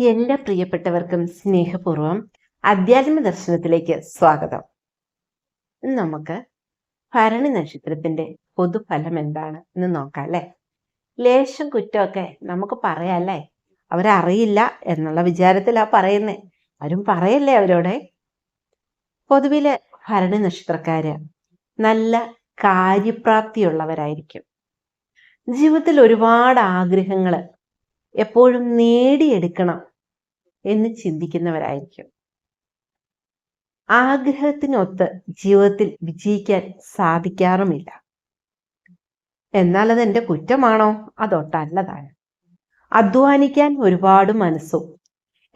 എല്ലാ പ്രിയപ്പെട്ടവർക്കും സ്നേഹപൂർവം അധ്യാത്മ ദർശനത്തിലേക്ക് സ്വാഗതം. നമുക്ക് ഭരണി നക്ഷത്രത്തിന്റെ പൊതുഫലം എന്താണ് എന്ന് നോക്കാം അല്ലേ? ലേശം കുറ്റമൊക്കെ നമുക്ക് പറയാല്ലേ അവരറിയില്ല എന്നുള്ള വിചാരത്തിലാ പറയുന്നേ. ആരും പറയല്ലേ അവരോടെ? പൊതുവിലെ ഭരണി നക്ഷത്രക്കാര് നല്ല കാര്യപ്രാപ്തിയുള്ളവരായിരിക്കും. ജീവിതത്തിൽ ഒരുപാട് ആഗ്രഹങ്ങൾ എപ്പോഴും നേടിയെടുക്കണം എന്ന് ചിന്തിക്കുന്നവരായിരിക്കും. ആഗ്രഹത്തിനൊത്ത് ജീവിതത്തിൽ വിജയിക്കാൻ സാധിക്കാറുമില്ല. എന്നാൽ അത് എന്റെ കുറ്റമാണോ അതൊട്ടല്ലതാണ് അധ്വാനിക്കാൻ ഒരുപാട് മനസ്സും.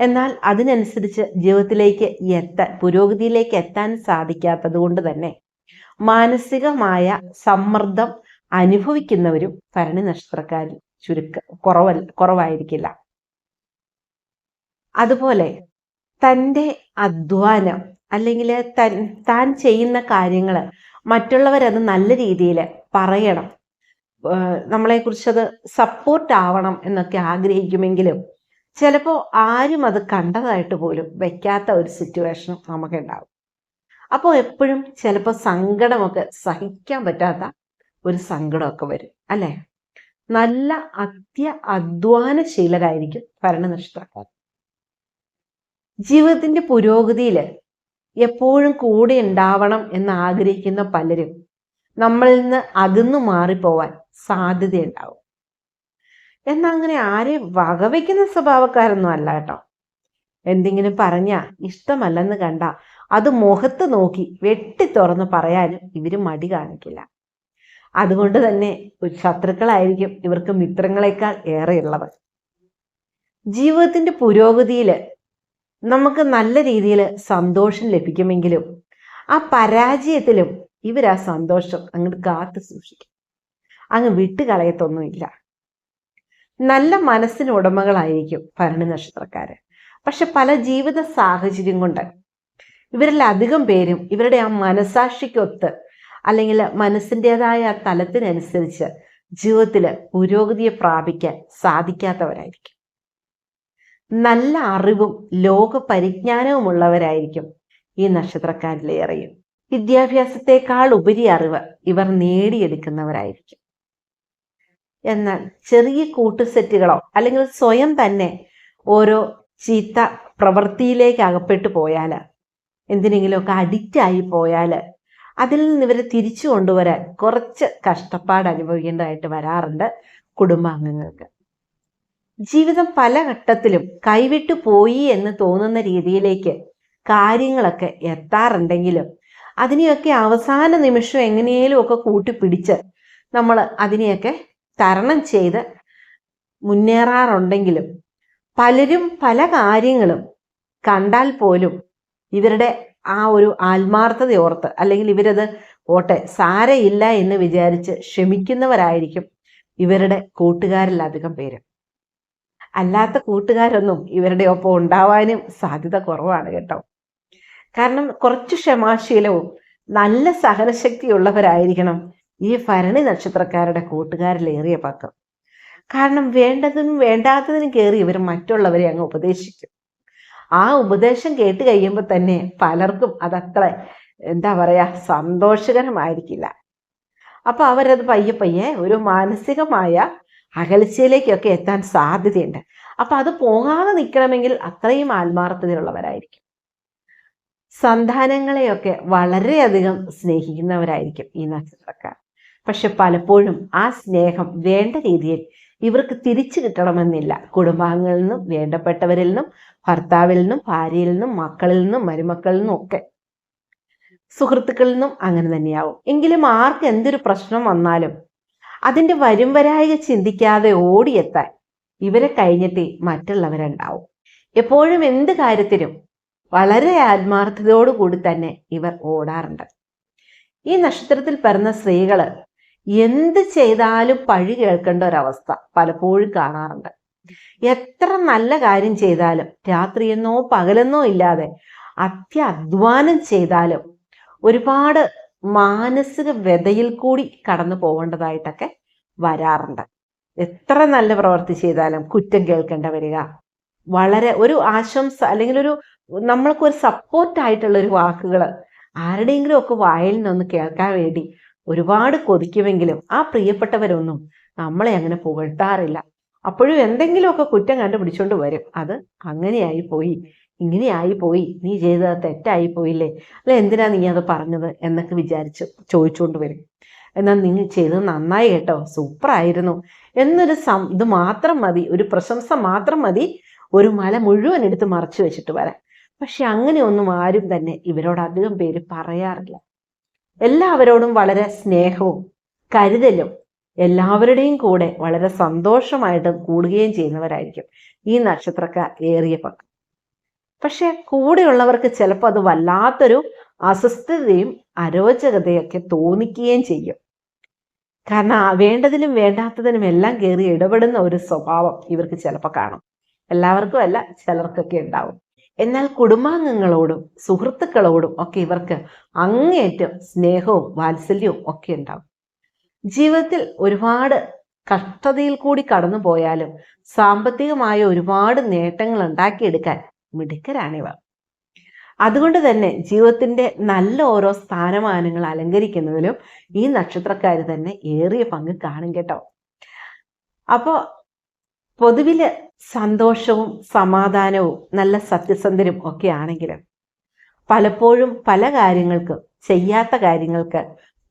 എന്നാൽ അതിനനുസരിച്ച് ജീവിതത്തിലേക്ക് എത്താൻ പുരോഗതിയിലേക്ക് എത്താൻ സാധിക്കാത്തത് കൊണ്ട് തന്നെ മാനസികമായ സമ്മർദ്ദം അനുഭവിക്കുന്നവരും ഭരണി നക്ഷത്രക്കാരിൽ ചുരുക്ക കുറവല്ല കുറവായിരിക്കില്ല. അതുപോലെ തന്റെ അധ്വാനം അല്ലെങ്കിൽ തൻ താൻ ചെയ്യുന്ന കാര്യങ്ങൾ മറ്റുള്ളവരത് നല്ല രീതിയിൽ പറയണം. നമ്മളെ കുറിച്ചത് സപ്പോർട്ട് ആവണം എന്നൊക്കെ ആഗ്രഹിക്കുമെങ്കിലും ചിലപ്പോൾ ആരും അത് കണ്ടതായിട്ട് പോലും വയ്ക്കാത്ത ഒരു സിറ്റുവേഷനും നമുക്കുണ്ടാവും. അപ്പോൾ എപ്പോഴും ചിലപ്പോൾ സങ്കടമൊക്കെ സഹിക്കാൻ പറ്റാത്ത ഒരു സങ്കടമൊക്കെ വരും അല്ലേ? നല്ല അത്യ അധ്വാനശീലരായിരിക്കും ഭരണനഷ്ടക്കാർ ജീവിതത്തിന്റെ പുരോഗതിയിൽ എപ്പോഴും കൂടെ ഉണ്ടാവണം എന്ന് ആഗ്രഹിക്കുന്ന പലരും നമ്മളിൽ നിന്ന് അകന്നു മാറിപ്പോവാൻ സാധ്യതയുണ്ടാവും. എന്നാൽ അങ്ങനെ ആരെയും വകവയ്ക്കുന്ന സ്വഭാവക്കാരൊന്നും അല്ല കേട്ടോ. എന്തെങ്കിലും പറഞ്ഞ ഇഷ്ടമല്ലെന്ന് കണ്ട അത് മുഖത്ത് നോക്കി വെട്ടി തുറന്ന് പറയാനും ഇവർ മടി കാണിക്കില്ല. അതുകൊണ്ട് തന്നെ ശത്രുക്കളായിരിക്കും ഇവർക്ക് മിത്രങ്ങളെക്കാൾ ഏറെയുള്ളത്. ജീവിതത്തിന്റെ പുരോഗതിയിൽ നമുക്ക് നല്ല രീതിയിൽ സന്തോഷം ലഭിക്കുമെങ്കിലും ആ പരാജയത്തിലും ഇവർ ആ സന്തോഷം അങ്ങോട്ട് കാത്തു സൂക്ഷിക്കും. അങ്ങ് വിട്ടുകളയത്തൊന്നുമില്ല. നല്ല മനസ്സിന് ഉടമകളായിരിക്കും ഭരണി നക്ഷത്രക്കാര്. പക്ഷെ പല ജീവിത സാഹചര്യം കൊണ്ട് ഇവരിൽ അധികം പേരും ഇവരുടെ ആ മനസാക്ഷിക്കൊത്ത് അല്ലെങ്കിൽ മനസ്സിന്റെതായ തലത്തിനനുസരിച്ച് ജീവിതത്തിൽ പുരോഗതിയെ പ്രാപിക്കാൻ സാധിക്കാത്തവരായിരിക്കും. നല്ല അറിവും ലോക പരിജ്ഞാനവുമുള്ളവരായിരിക്കും ഈ നക്ഷത്രക്കാരിലേറെയും. വിദ്യാഭ്യാസത്തെക്കാൾ ഉപരി അറിവ് ഇവർ നേടിയെടുക്കുന്നവരായിരിക്കും. എന്നാൽ ചെറിയ കൂട്ടുസെറ്റുകളോ അല്ലെങ്കിൽ സ്വയം തന്നെ ഓരോ ചീത്ത പ്രവൃത്തിയിലേക്ക് അകപ്പെട്ടു പോയാൽ എന്തിനെങ്കിലുമൊക്കെ അഡിക്റ്റ് ആയി പോയാൽ അതിൽ നിന്ന് ഇവരെ തിരിച്ചു കൊണ്ടുവരാൻ കുറച്ച് കഷ്ടപ്പാട് അനുഭവിക്കേണ്ടതായിട്ട് വരാറുണ്ട് കുടുംബാംഗങ്ങൾക്ക്. ജീവിതം പല ഘട്ടത്തിലും കൈവിട്ടു പോയി എന്ന് തോന്നുന്ന രീതിയിലേക്ക് കാര്യങ്ങളൊക്കെ എത്താറുണ്ടെങ്കിലും അതിനെയൊക്കെ അവസാന നിമിഷം എങ്ങനെയും ഒക്കെ കൂട്ടിപ്പിടിച്ച് നമ്മൾ അതിനെയൊക്കെ തരണം ചെയ്ത് മുന്നേറാറുണ്ടെങ്കിലും പലരും പല കാര്യങ്ങളും കണ്ടാൽ പോലും ഇവരുടെ ആ ഒരു ആത്മാർത്ഥത ഓർത്ത് അല്ലെങ്കിൽ ഇവരത് ഓട്ടെ സാരയില്ല എന്ന് വിചാരിച്ച് ക്ഷമിക്കുന്നവരായിരിക്കും ഇവരുടെ കൂട്ടുകാരിൽ അധികം പേര്. അല്ലാത്ത കൂട്ടുകാരൊന്നും ഇവരുടെ ഒപ്പം ഉണ്ടാവാനും സാധ്യത കുറവാണ് കേട്ടോ. കാരണം കുറച്ച് ക്ഷമാശീലവും നല്ല സഹനശക്തിയുള്ളവരായിരിക്കണം ഈ ഭരണി നക്ഷത്രക്കാരുടെ കൂട്ടുകാരിലേറിയ പക്കം. കാരണം വേണ്ടതും വേണ്ടാത്തതിനും കയറി ഇവർ മറ്റുള്ളവരെ അങ്ങ് ഉപദേശിക്കും. ആ ഉപദേശം കേട്ട് കഴിയുമ്പോൾ തന്നെ പലർക്കും അതത്ര എന്താ പറയാ സന്തോഷകരമായിരിക്കില്ല. അപ്പൊ അവരത് പയ്യെ പയ്യെ ഒരു മാനസികമായ അകൽച്ചയിലേക്കൊക്കെ എത്താൻ സാധ്യതയുണ്ട്. അപ്പൊ അത് പോകാതെ നിൽക്കണമെങ്കിൽ അത്രയും ആത്മാർത്ഥതയുള്ളവരായിരിക്കും സന്താനങ്ങളെയൊക്കെ വളരെയധികം സ്നേഹിക്കുന്നവരായിരിക്കും ഈ നക്ഷത്രക്കാർ. പക്ഷെ പലപ്പോഴും ആ സ്നേഹം വേണ്ട രീതിയിൽ ഇവർക്ക് തിരിച്ചു കിട്ടണമെന്നില്ല. കുടുംബാംഗങ്ങളിൽ നിന്നും വേണ്ടപ്പെട്ടവരിൽ നിന്നും ഭർത്താവിൽ നിന്നും ഭാര്യയിൽ നിന്നും മക്കളിൽ നിന്നും മരുമക്കളിൽ നിന്നും ഒക്കെ. സുഹൃത്തുക്കളിൽ നിന്നും അങ്ങനെ തന്നെയാവും. എങ്കിലും ആർക്ക് എന്തൊരു പ്രശ്നം വന്നാലും അതിന്റെ വരും വരായക ചിന്തിക്കാതെ ഓടിയെത്താൻ. ഇവരെ കഴിഞ്ഞിട്ട് മറ്റുള്ളവരുണ്ടാവും. എപ്പോഴും എന്ത് കാര്യത്തിനും വളരെ ആത്മാർത്ഥതയോടുകൂടി തന്നെ ഇവർ ഓടാറുണ്ട്. ഈ നക്ഷത്രത്തിൽ പിറന്ന സ്ത്രീകൾ എന്ത് ചെയ്താലും പഴി കേൾക്കേണ്ട ഒരവസ്ഥ പലപ്പോഴും കാണാറുണ്ട്. എത്ര നല്ല കാര്യം ചെയ്താലും രാത്രിയെന്നോ പകലെന്നോ ഇല്ലാതെ അത്യധ്വാനം ചെയ്താലും ഒരുപാട് മാനസിക വ്യതയിൽ കൂടി കടന്നു പോകേണ്ടതായിട്ടൊക്കെ വരാറുണ്ട്. എത്ര നല്ല പ്രവൃത്തി ചെയ്താലും കുറ്റം കേൾക്കേണ്ട വരിക. വളരെ ഒരു ആശംസ അല്ലെങ്കിൽ ഒരു നമ്മൾക്ക് ഒരു സപ്പോർട്ടായിട്ടുള്ള ഒരു വാക്കുകൾ ആരുടെയെങ്കിലും ഒക്കെ വായിൽ നിന്നൊന്ന് കേൾക്കാൻ വേണ്ടി ഒരുപാട് കൊതിക്കുമെങ്കിലും ആ പ്രിയപ്പെട്ടവരൊന്നും നമ്മളെ അങ്ങനെ പുകഴ്ത്താറില്ല. അപ്പോഴും എന്തെങ്കിലുമൊക്കെ കുറ്റം കണ്ടുപിടിച്ചോണ്ട് വരും. അത് അങ്ങനെയായി പോയി. ഇങ്ങനെയായി പോയി നീ ചെയ്തത് തെറ്റായി പോയില്ലേ അല്ല എന്തിനാ നീ അത് പറഞ്ഞത്? എന്നൊക്കെ വിചാരിച്ച് ചോദിച്ചുകൊണ്ട് വരും. എന്നാൽ നിങ്ങൾ ചെയ്തത് നന്നായി കേട്ടോ. സൂപ്പറായിരുന്നു. എന്നൊരു സം ഇത് മാത്രം മതി. ഒരു പ്രശംസ മാത്രം മതി. ഒരു മല മുഴുവൻ എടുത്ത് മറച്ചു വെച്ചിട്ട് വരാൻ. പക്ഷെ അങ്ങനെയൊന്നും ആരും തന്നെ ഇവരോട് അധികം പേര് പറയാറില്ല. എല്ലാവരോടും വളരെ സ്നേഹവും കരുതലും എല്ലാവരുടെയും കൂടെ വളരെ സന്തോഷമായിട്ട് കൂടുകയും ചെയ്യുന്നവരായിരിക്കും ഈ നക്ഷത്രക്കാർ ഏറിയ പങ്ക്. പക്ഷെ കൂടെയുള്ളവർക്ക് ചിലപ്പോൾ അത് വല്ലാത്തൊരു അസ്വസ്ഥതയും അരോചകതയൊക്കെ തോന്നിക്കുകയും ചെയ്യും. കാരണം വേണ്ടതിലും വേണ്ടാത്തതിനും എല്ലാം കയറി ഇടപെടുന്ന ഒരു സ്വഭാവം ഇവർക്ക് ചിലപ്പോൾ കാണും. എല്ലാവർക്കും അല്ല ചിലർക്കൊക്കെ ഉണ്ടാവും. എന്നാൽ കുടുംബാംഗങ്ങളോടും സുഹൃത്തുക്കളോടും ഒക്കെ ഇവർക്ക് അങ്ങേറ്റം സ്നേഹവും വാത്സല്യവും ഒക്കെ ഉണ്ടാവും. ജീവിതത്തിൽ ഒരുപാട് കഷ്ടതയിൽ കൂടി കടന്നു പോയാലും സാമ്പത്തികമായ ഒരുപാട് നേട്ടങ്ങൾ ഉണ്ടാക്കിയെടുക്കാൻ മിടുക്കരാണിവർ അതുകൊണ്ട് തന്നെ ജീവിതത്തിന്റെ നല്ല ഓരോ സ്ഥാനമാനങ്ങൾ അലങ്കരിക്കുന്നതിലും ഈ നക്ഷത്രക്കാർ തന്നെ ഏറിയ പങ്ക് കാണും കേട്ടോ. അപ്പോൾ പൊതുവിൽ സന്തോഷവും സമാധാനവും നല്ല സത്യസന്ധരും ഒക്കെ ആണെങ്കിലും പലപ്പോഴും പല കാര്യങ്ങൾക്ക് ചെയ്യാത്ത കാര്യങ്ങൾക്ക്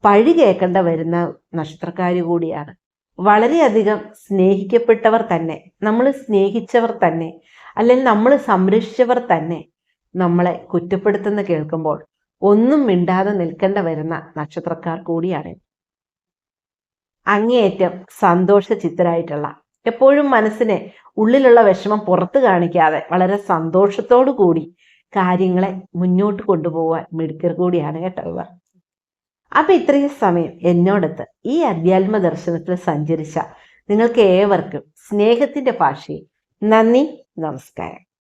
പഴി കേൾക്കേണ്ട വരുന്ന നക്ഷത്രക്കാർ കൂടിയാണ്. വളരെയധികം സ്നേഹിക്കപ്പെട്ടവർ തന്നെ നമ്മൾ സ്നേഹിച്ചവർ തന്നെ അല്ലെങ്കിൽ നമ്മൾ സംരക്ഷിച്ചവർ തന്നെ നമ്മളെ കുറ്റപ്പെടുത്തുന്ന കേൾക്കുമ്പോൾ ഒന്നും മിണ്ടാതെ നിൽക്കേണ്ട വരുന്ന നക്ഷത്രക്കാർ കൂടിയാണ്. അങ്ങേയറ്റം സന്തോഷ ചിത്തരായിട്ടുള്ള എപ്പോഴും മനസ്സിനെ ഉള്ളിലുള്ള വിഷമം പുറത്ത് കാണിക്കാതെ വളരെ സന്തോഷത്തോടു കൂടി കാര്യങ്ങളെ മുന്നോട്ട് കൊണ്ടുപോകാൻ മിടുക്കർ കൂടിയാണ് കേട്ടോ ഇവർ. അപ്പൊ ഇത്രയും സമയം എന്നോടത്ത് ഈ അധ്യാത്മ ദർശനത്തിൽ സഞ്ചരിച്ച നിങ്ങൾക്ക് ഏവർക്കും സ്നേഹത്തിന്റെ ഭാഷയിൽ നന്ദി. 让死。